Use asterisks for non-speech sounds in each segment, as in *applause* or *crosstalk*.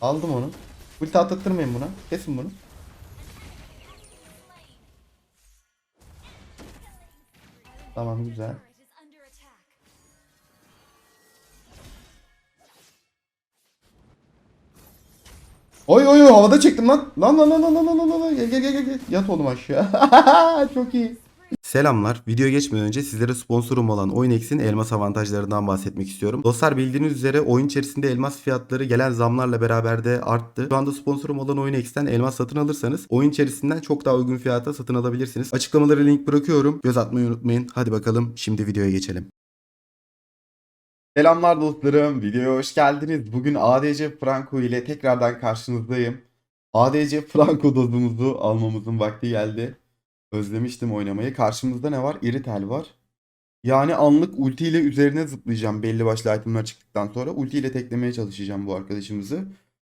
Aldım onu. Ulti atlattırmayın buna. Kesin bunu. Tamam güzel. Oy oy oy havada çektim lan. Lan lan lan lan lan lan lan lan. Gel gel gel gel. Yat oğlum aşağı. *laughs* Çok iyi. Selamlar. Video geçmeden önce sizlere sponsorum olan OyunX'in elmas avantajlarından bahsetmek istiyorum. Dostlar bildiğiniz üzere oyun içerisinde elmas fiyatları gelen zamlarla beraber de arttı. Şu anda sponsorum olan OyunX'ten elmas satın alırsanız oyun içerisinden çok daha uygun fiyata satın alabilirsiniz. Açıklamalara link bırakıyorum. Göz atmayı unutmayın. Hadi bakalım şimdi videoya geçelim. Selamlar dostlarım. Videoya hoş geldiniz. Bugün ADC Franco ile tekrardan karşınızdayım. ADC Franco dozumuzu almamızın vakti geldi. Özlemiştim oynamayı. Karşımızda ne var? Iritel var. Yani anlık ulti ile üzerine zıplayacağım belli başlı itemler çıktıktan sonra. Ulti ile teklemeye çalışacağım bu arkadaşımızı.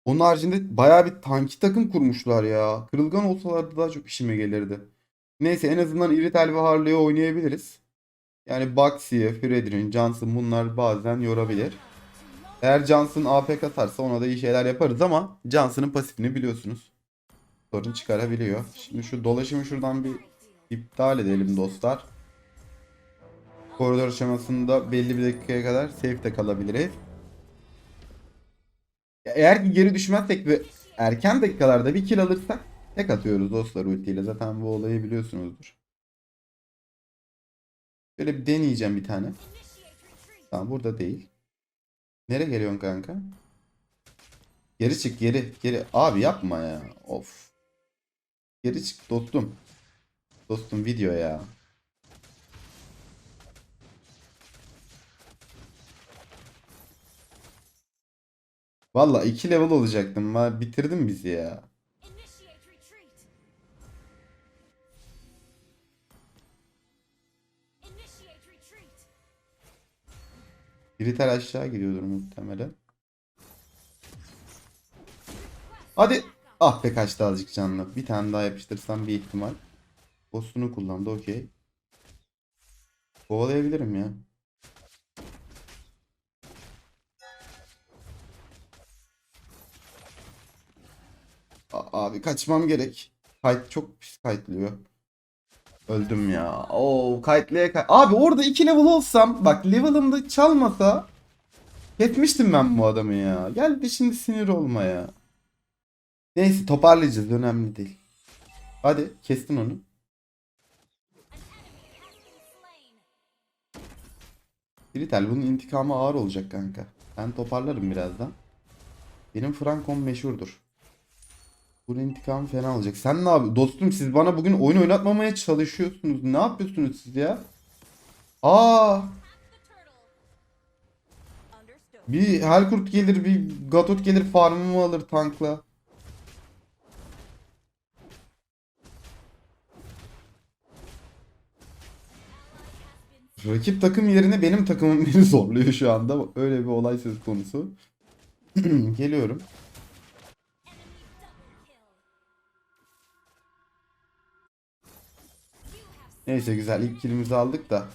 Onun haricinde bayağı bir tanki takım kurmuşlar ya. Kırılgan olsalardı daha çok işime gelirdi. Neyse en azından Iritel ve Harley'i oynayabiliriz. Yani Baxi'ye, Fredrin, Johnson bunlar bazen yorabilir. Eğer Johnson AP katarsa ona da iyi şeyler yaparız ama Johnson'ın pasifini biliyorsunuz. Sorun çıkarabiliyor. Şimdi şu dolaşımı şuradan bir iptal edelim dostlar. Koridor aşamasında belli bir dakikaya kadar safe'de kalabiliriz. Ya Eğer ki geri düşmezsek ve erken dakikalarda bir kill alırsak tek atıyoruz dostlar ultiyle. Zaten bu olayı biliyorsunuzdur. Şöyle bir deneyeceğim bir tane. Tamam burada değil. Nereye geliyorsun kanka? Geri çık geri geri. Abi yapma ya. Of. Geri çık dostum. Dostum video ya. Valla 2 level olacaktım. Ha, Bitirdin bizi ya. Briter aşağı gidiyordur muhtemelen. Hadi. Ah be kaçtı azıcık canlı. Bir tane daha yapıştırsam bir ihtimal. Postunu kullandı okey. Kovalayabilirim ya. A- abi kaçmam gerek. Kayıt çok pis kayıtlıyor. Öldüm ya. Oo kayıtlıya kay Abi orada 2 level olsam bak level'ımda çalmasa Yetmiştim ben bu adamı ya. Gel de şimdi sinir olma ya. Neyse toparlayacağız önemli değil. Hadi kestin onu. Tritel bunun intikamı ağır olacak kanka. Ben toparlarım birazdan. Benim Frankon meşhurdur. Bunun intikamı fena olacak. Sen ne yapıyorsun? Dostum siz bana bugün oyun oynatmamaya çalışıyorsunuz. Ne yapıyorsunuz siz ya? Aa, bir Helkurt gelir, bir Gatot gelir farmımı alır tankla. Rakip takım yerine benim takımım *laughs* beni zorluyor şu anda. Öyle bir olay söz konusu. *clears throat* Geliyorum. Neyse güzel ilk killimizi aldık da.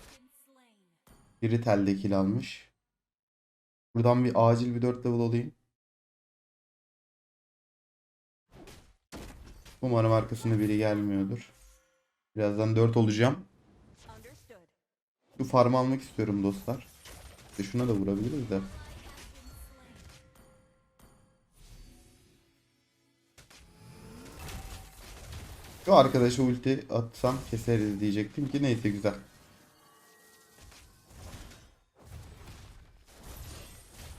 Biri telde kill almış. Buradan bir acil bir 4 level alayım. Umarım arkasında biri gelmiyordur. Birazdan 4 olacağım. Şu farmı almak istiyorum dostlar. İşte şuna da vurabiliriz de. Şu arkadaşa ulti atsam keseriz diyecektim ki neyse güzel.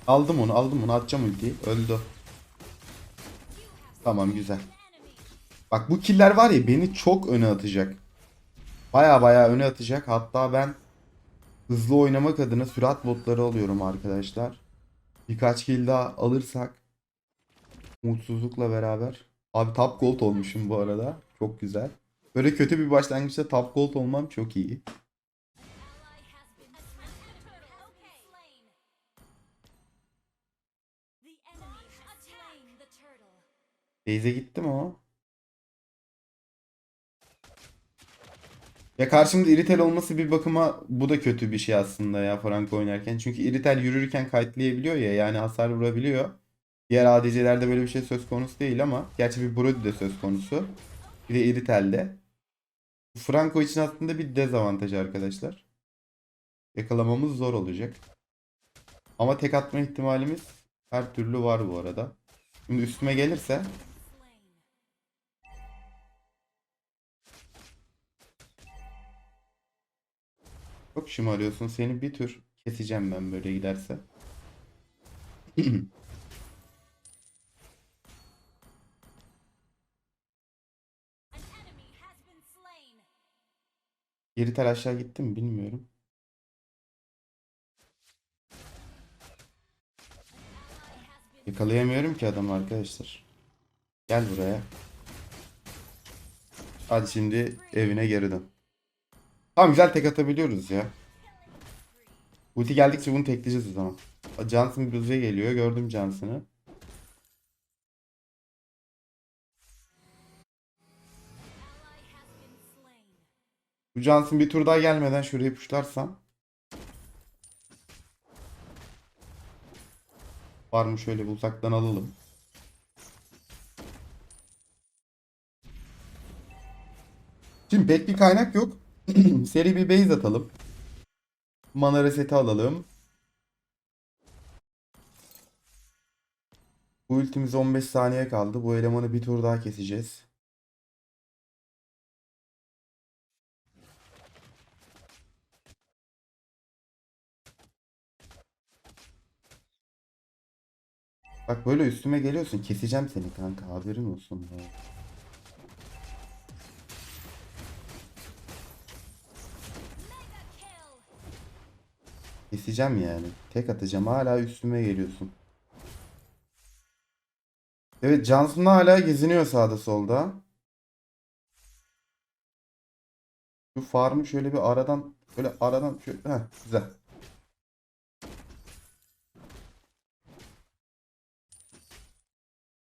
Aldım onu aldım onu atacağım ultiyi. Öldü. Tamam güzel. Bak bu killer var ya beni çok öne atacak. Baya baya öne atacak. Hatta ben hızlı oynamak adına sürat botları alıyorum arkadaşlar. Birkaç kill daha alırsak mutsuzlukla beraber. Abi top gold olmuşum bu arada. Çok güzel. Böyle kötü bir başlangıçta top gold olmam çok iyi. Beyze gitti mi o? Ya karşımda iritel olması bir bakıma bu da kötü bir şey aslında ya Franco oynarken. Çünkü iritel yürürken kayıtlayabiliyor ya yani hasar vurabiliyor. Diğer ADC'lerde böyle bir şey söz konusu değil ama gerçi bir Brody de söz konusu. Bir de Iritel'de. Franco için aslında bir dezavantaj arkadaşlar. Yakalamamız zor olacak. Ama tek atma ihtimalimiz her türlü var bu arada. Şimdi üstüme gelirse çok şımarıyorsun. Seni bir tür keseceğim ben böyle giderse. *clears throat* Slain. Iritel aşağı gitti mi bilmiyorum. Yakalayamıyorum ki adamı arkadaşlar. Gel buraya. Hadi şimdi evine geri dön. Tamam güzel tek atabiliyoruz ya. Ulti geldikçe bunu tekleyeceğiz o zaman. Johnson bize geliyor. Gördüm Johnson'ı. Bu Johnson bir tur daha gelmeden şurayı puşlarsam. Var mı şöyle bir uzaktan alalım. Şimdi pek bir kaynak yok. *clears throat* Seri bir base atalım. Mana reseti alalım. Bu ultimiz 15 saniye kaldı. Bu elemanı bir tur daha keseceğiz. Bak böyle üstüme geliyorsun. Keseceğim seni kanka. Haberin olsun. ya. Keseceğim yani. Tek atacağım. Hala üstüme geliyorsun. Evet Johnson hala geziniyor sağda solda. Şu farmı şöyle bir aradan böyle aradan şöyle heh, güzel.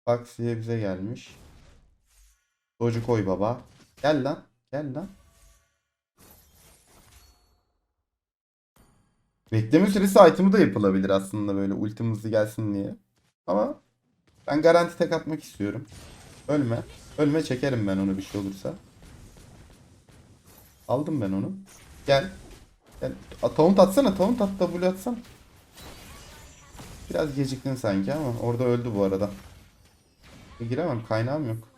Taksiye bize gelmiş. Doju koy baba. Gel lan. Gel lan. Bekleme süresi item'ı da yapılabilir aslında böyle ultim gelsin diye. Ama ben garanti tek atmak istiyorum. Ölme. Ölme çekerim ben onu bir şey olursa. Aldım ben onu. Gel. Gel. A, taunt atsana. Taunt at. W atsana. Biraz geciktin sanki ama orada öldü bu arada. E, giremem. Kaynağım yok.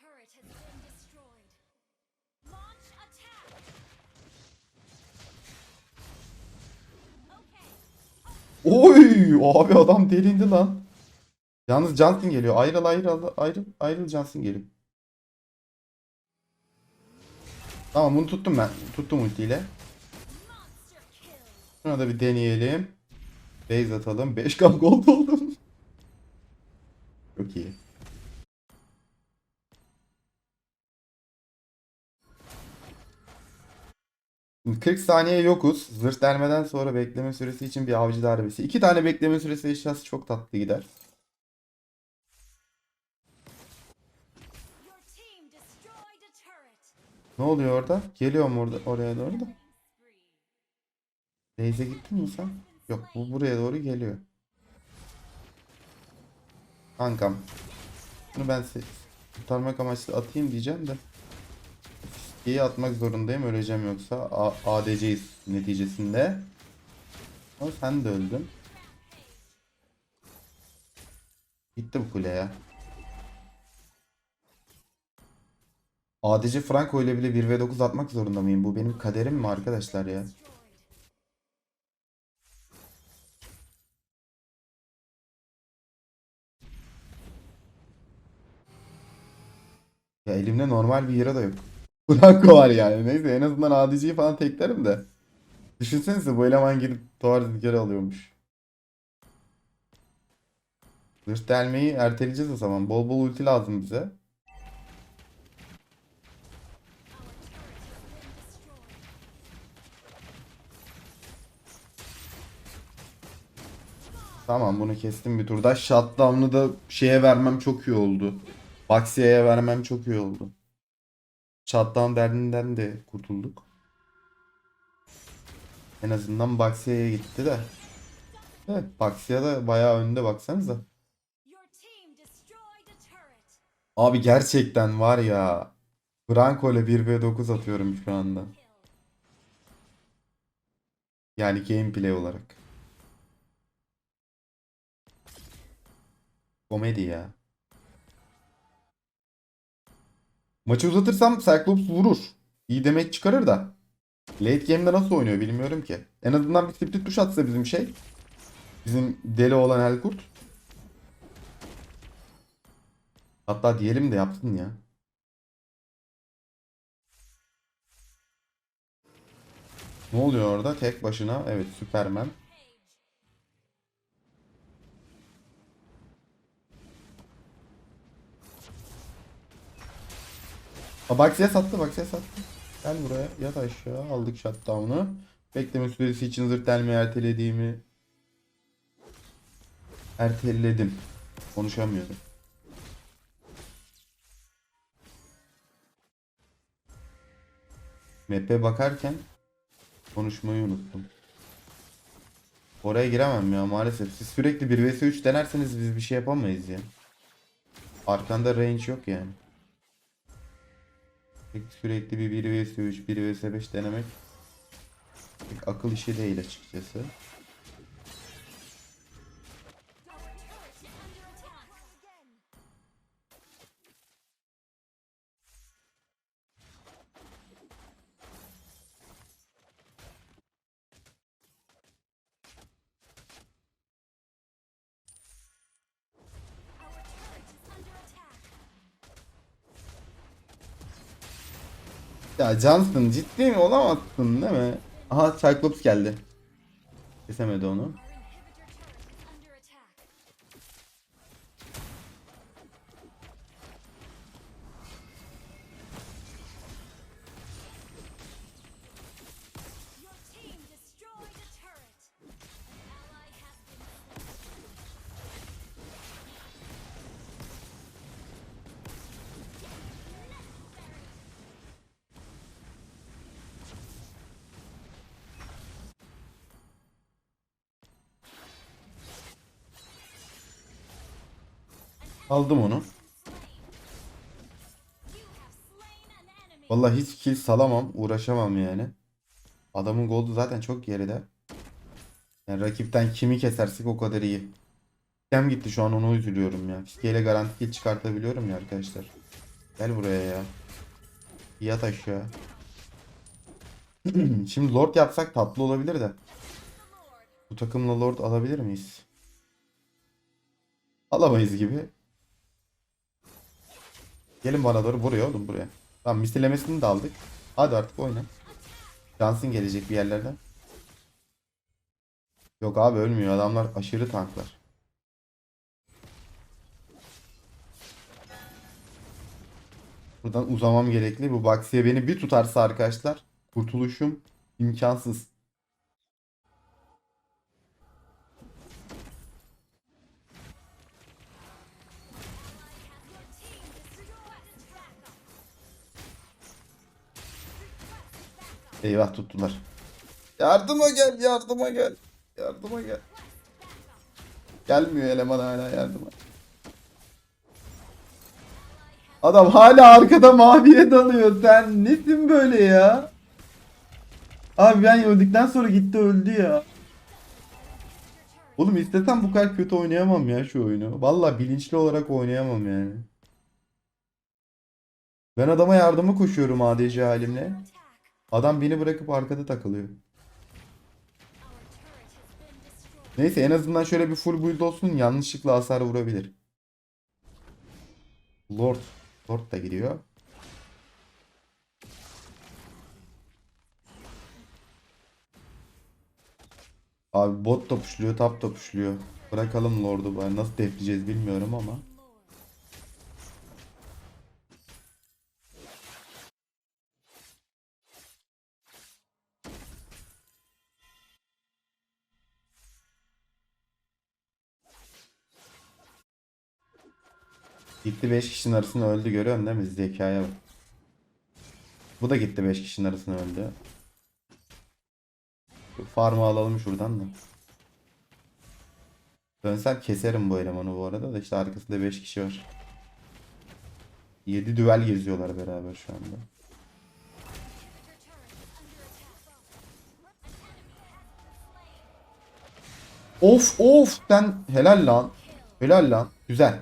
Turret has been destroyed. Launch attack. Oy! Abi adam delindi lan. Yalnız Johnson geliyor. Ayrıl ayrıl ayrıl ayrıl Johnson geliyor. Tamam bunu tuttum ben. Tuttum ultiyle. Şuna da bir deneyelim. Base atalım. 5k gold oldum. Çok iyi. Şimdi 40 saniye yokuz. Zırh delmeden sonra bekleme süresi için bir avcı darbesi. İki tane bekleme süresi eşyası çok tatlı gider. Ne oluyor orada? Geliyorum orada oraya doğru da. Base'e gittin mi sen? Yok bu buraya doğru geliyor. Kankam. Bunu ben kurtarmak amaçlı atayım diyeceğim de. Fiskeyi atmak zorundayım öleceğim yoksa A- ADC'yiz neticesinde. Ama sen de öldün. Gitti bu kule ya. ADC Franco ile bile 1v9 atmak zorunda mıyım? Bu benim kaderim mi arkadaşlar ya? Ya elimde normal bir hero da yok. Franco var yani. Neyse en azından ADC'yi falan teklerim de. Düşünsenize bu eleman gidip duvar zikeri alıyormuş. Zırh delmeyi erteleyeceğiz o zaman. Bol bol ulti lazım bize. Tamam bunu kestim bir turda. Shutdown'u da şeye vermem çok iyi oldu. Baxia'ya vermem çok iyi oldu. Shutdown derdinden de kurtulduk. En azından Baxia'ya gitti de. Evet Baxia da bayağı önde baksanıza. Abi gerçekten var ya. Franco ile 1v9 atıyorum şu anda. Yani gameplay olarak. Komedi ya. Maçı uzatırsam Cyclops vurur. İyi demek çıkarır da. Late game'de nasıl oynuyor bilmiyorum ki. En azından bir split tuş atsa bizim şey. Bizim deli olan Elkurt. Hatta diyelim de yapsın ya. Ne oluyor orada? Tek başına. Evet Superman. Aa, Baxia'ya sattı, Baxia'ya sattı. Gel buraya, yat aşağı. Aldık shutdown'u. Bekleme süresi için zırt delmeyi ertelediğimi erteledim. Konuşamıyorum. Map'e bakarken konuşmayı unuttum. Oraya giremem ya maalesef. Siz sürekli 1 vs 3 denerseniz biz bir şey yapamayız ya. Arkanda range yok yani. Sürekli bir 1 vs 3, 1 vs 5 denemek akıl işi değil açıkçası. Ya Johnson ciddi mi olamazsın değil mi? Aha Cyclops geldi. Kesemedi onu. Aldım onu. Vallahi hiç kill salamam, uğraşamam yani. Adamın goldu zaten çok geride. Yani rakipten kimi kesersek o kadar iyi. Kim gitti şu an onu üzülüyorum ya. Fiskeyle garanti kill çıkartabiliyorum ya arkadaşlar. Gel buraya ya. Yat aşağı. *clears throat* Şimdi Lord yapsak tatlı olabilir de. Bu takımla Lord alabilir miyiz? Alamayız gibi. Gelin bana doğru buraya oğlum buraya. Tamam mislemesini de aldık. Hadi artık oyna. Johnson gelecek bir yerlerden. Yok abi ölmüyor adamlar aşırı tanklar. Buradan uzamam gerekli. Bu Baxiye beni bir tutarsa arkadaşlar kurtuluşum imkansız. Eyvah tuttular. Yardıma gel, yardıma gel. Yardıma gel. Gelmiyor eleman hala yardıma. Adam hala arkada maviye dalıyor. Sen nesin böyle ya? Abi ben öldükten sonra gitti öldü ya. Oğlum istesem bu kadar kötü oynayamam ya şu oyunu. Vallahi bilinçli olarak oynayamam yani. Ben adama yardıma koşuyorum ADC halimle. Adam beni bırakıp arkada takılıyor. Neyse en azından şöyle bir full build olsun yanlışlıkla hasar vurabilir. Lord. Lord da gidiyor. Abi bot da pushluyor, top da. Bırakalım Lord'u. bari. Nasıl defleyeceğiz bilmiyorum ama. Gitti 5 kişinin arasında öldü görüyorsun değil mi? Zekaya bak. Bu da gitti 5 kişinin arasında öldü. Şu Farmı alalım şuradan da. Dönsem keserim bu elemanı bu arada da işte arkasında 5 kişi var. 7 düvel geziyorlar beraber şu anda. Of of sen helal lan. Helal lan. Güzel.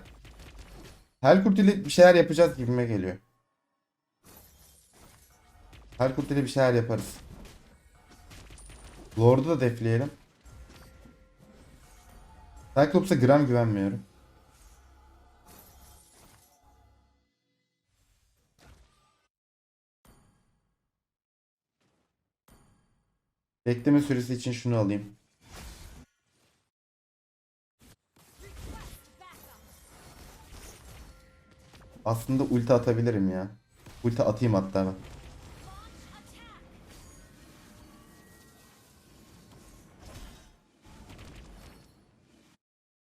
Helkurt ile bir şeyler yapacağız gibime geliyor. Helkurt ile bir şeyler yaparız. Lord'u da defleyelim. Cyclops'a gram güvenmiyorum. Bekleme süresi için şunu alayım. Aslında ulti atabilirim ya. Ulti atayım hatta ben.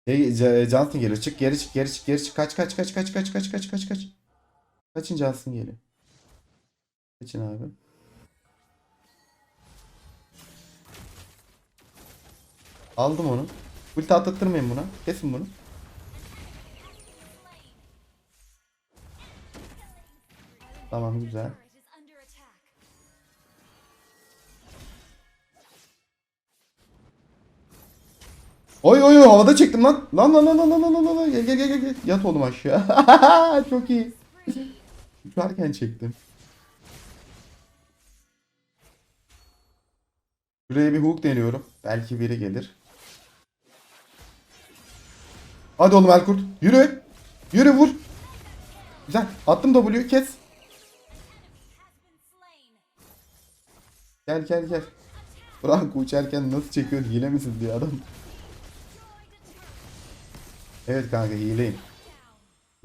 Hey, C- Johnson geliyor. Çık geri çık geri çık geri çık. Kaç kaç kaç kaç kaç kaç kaç kaç kaç. Kaçın Johnson geliyor. Kaçın abi. Aldım onu. Ulti atlattırmayın buna. Kesin bunu. Tamam güzel. Oy oy oy havada çektim lan. Lan lan lan lan lan lan lan lan. Gel gel gel gel. Yat oğlum aşağı. *laughs* Çok iyi. Uçarken çektim. Şuraya bir hook deniyorum. Belki biri gelir. Hadi oğlum Elkurt. Yürü. Yürü vur. Güzel. Attım W kes. Gel gel gel. Franco uçarken nasıl çekiyor hile misin diye adam. Evet kanka hileyim.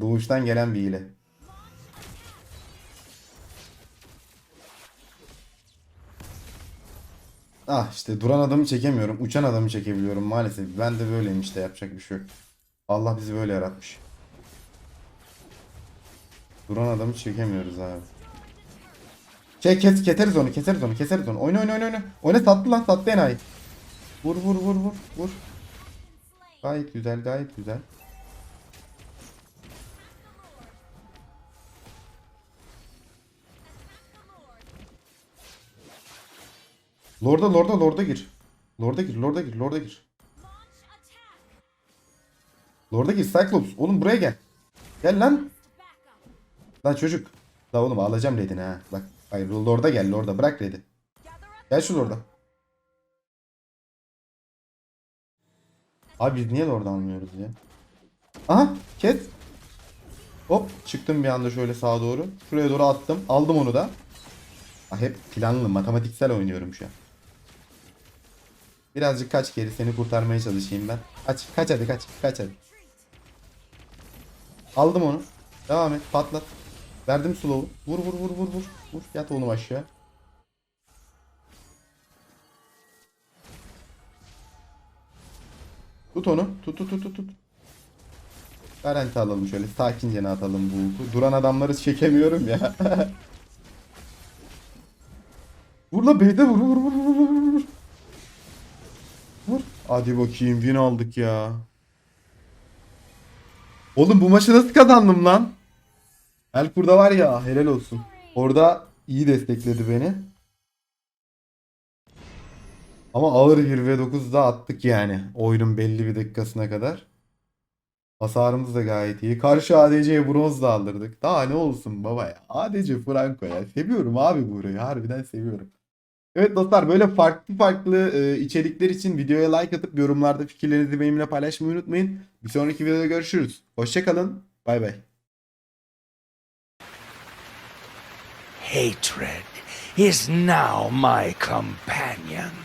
Doğuştan gelen bir hile. Ah işte duran adamı çekemiyorum. Uçan adamı çekebiliyorum maalesef. Ben de böyleyim işte yapacak bir şey yok. Allah bizi böyle yaratmış. Duran adamı çekemiyoruz abi. Şey kes, keseriz onu keseriz onu keseriz onu. Oyna oyna oyna oyna. Oyna tatlı lan tatlı enayi. Vur vur vur vur vur. Gayet güzel gayet güzel. Lord'a Lord'a Lord'a gir. Lord'a gir Lord'a gir Lord'a gir. Lord'a gir Cyclops. Oğlum buraya gel. Gel lan. Lan çocuk. La oğlum alacağım Red'ini ha. Bak. Hayır Lord'a gel Lord'a bırak Red'i. Gel şu Lord'a. Abi biz niye Lord'a almıyoruz ya? Aha kes. Hop çıktım bir anda şöyle sağa doğru. Şuraya doğru attım. Aldım onu da. Ah, hep planlı matematiksel oynuyorum şu an. Birazcık kaç geri seni kurtarmaya çalışayım ben. Kaç kaç hadi kaç kaç hadi. Aldım onu. Devam et patlat. Verdim slow'u. Vur vur vur vur vur. Vur yat oğlum aşağı. Tut onu. Tut tut tut tut. tut. Garanti alalım şöyle. Sakince atalım bu huku. Duran adamları çekemiyorum ya. *laughs* vur la B'de vur vur vur vur vur vur. Vur. Hadi bakayım win aldık ya. Oğlum bu maçı nasıl kazandım lan? Elkur'da var ya helal olsun. Orada iyi destekledi beni. Ama ağır 1 ve 9 da attık yani. Oyunun belli bir dakikasına kadar. Hasarımız da gayet iyi. Karşı ADC'ye bronz da aldırdık. Daha ne olsun baba ya. ADC Franco ya. Seviyorum abi burayı. Harbiden seviyorum. Evet dostlar böyle farklı farklı e, içerikler için videoya like atıp yorumlarda fikirlerinizi benimle paylaşmayı unutmayın. Bir sonraki videoda görüşürüz. Hoşçakalın. Bay bay. Hatred is now my companion.